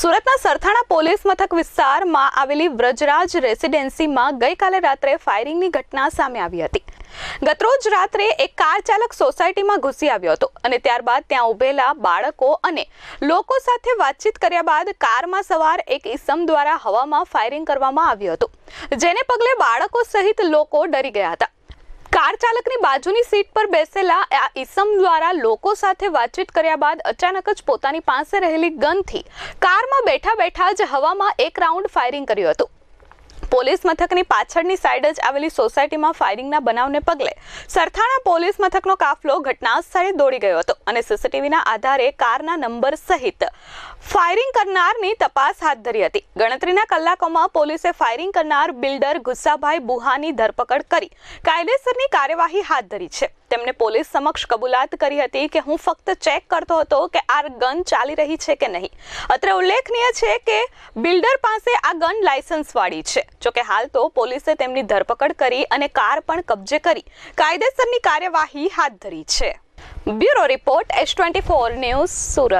સુરતના સરથાણા પોલીસ મથક વિસ્તારમાં આવેલી વ્રજરાજ રેસિડેન્સીમાં ગઈકાલે રાત્રે ફાયરિંગની ઘટના સામે આવી હતી. ગતરોજ રાત્રે એક કાર ચાલક સોસાયટીમાં ઘૂસી આવ્યો હતો અને ત્યારબાદ ત્યાં ઊભેલા બાળકો અને લોકો સાથે વાતચીત કર્યા બાદ કારમાં સવાર એક ઈસમ દ્વારા હવામાં ફાયરિંગ કરવામાં આવ્યું હતું. જેને પગલે બાળકો સહિત લોકો ડરી ગયા હતા. કાર ચાલકની બાજુની સીટ પર બેસેલા આ ઈસમ દ્વારા લોકો સાથે વાતચીત કર્યા બાદ અચાનક જ પોતાની પાસે રહેલી ગનથી કારમાં બેઠા બેઠા જ હવામાં એક રાઉન્ડ ફાયરિંગ કર્યું હતું. પોલીસ મથકની પાછળની સાઈડ જ આવેલી સોસાયટીમાં ફાયરિંગના બનાવને પગલે સરથાણા પોલીસ મથકનો કાફલો ઘટના સ્થળે દોડી ગયો હતો અને સીસીટીવીના આધારે કારના નંબર સહિત ફાયરિંગ કરનારની તપાસ હાથ ધરી હતી. ગણતરીના કલાકોમાં પોલીસે ફાયરિંગ કરનાર બિલ્ડર ગુસ્સાભાઈ બુહાની ધરપકડ કરી કાયદેસરની કાર્યવાહી હાથ ધરી છે. તેમણે પોલીસ સમક્ષ કબૂલાત કરી હતી કે હું ફક્ત ચેક કરતો હતો કે આ ગન ચાલી રહી છે કે નહીં. અત્રે ઉલ્લેખનીય છે કે બિલ્ડર પાસે આ ગન લાયસન્સ વાળી છે. જોકે હાલ તો પોલીસે તેમની ધરપકડ કરી અને કાર પણ કબજે કરી. કાયદેસરની કાર્યવાહી હાથ ધરી છે. Bureau report S twenty four news Surat.